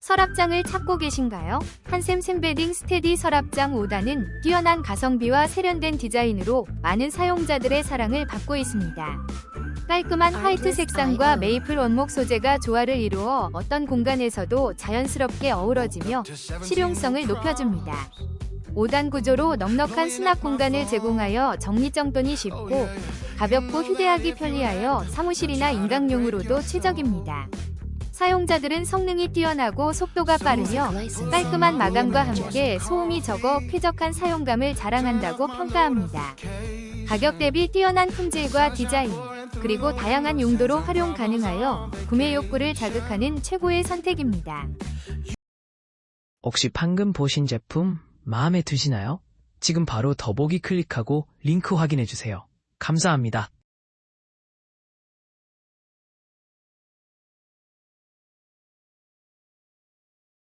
서랍장을 찾고 계신가요? 한샘 샘베딩 스테디 서랍장 5단은 뛰어난 가성비와 세련된 디자인으로 많은 사용자들의 사랑을 받고 있습니다. 깔끔한 화이트 색상과 메이플 원목 소재가 조화를 이루어 어떤 공간에서도 자연스럽게 어우러지며 실용성을 높여줍니다. 5단 구조로 넉넉한 수납 공간을 제공하여 정리정돈이 쉽고 가볍고 휴대하기 편리하여 사무실이나 인강용으로도 최적입니다. 사용자들은 성능이 뛰어나고 속도가 빠르며 깔끔한 마감과 함께 소음이 적어 쾌적한 사용감을 자랑한다고 평가합니다. 가격 대비 뛰어난 품질과 디자인, 그리고 다양한 용도로 활용 가능하여 구매 욕구를 자극하는 최고의 선택입니다. 혹시 방금 보신 제품 마음에 드시나요? 지금 바로 더보기 클릭하고 링크 확인해주세요. 감사합니다.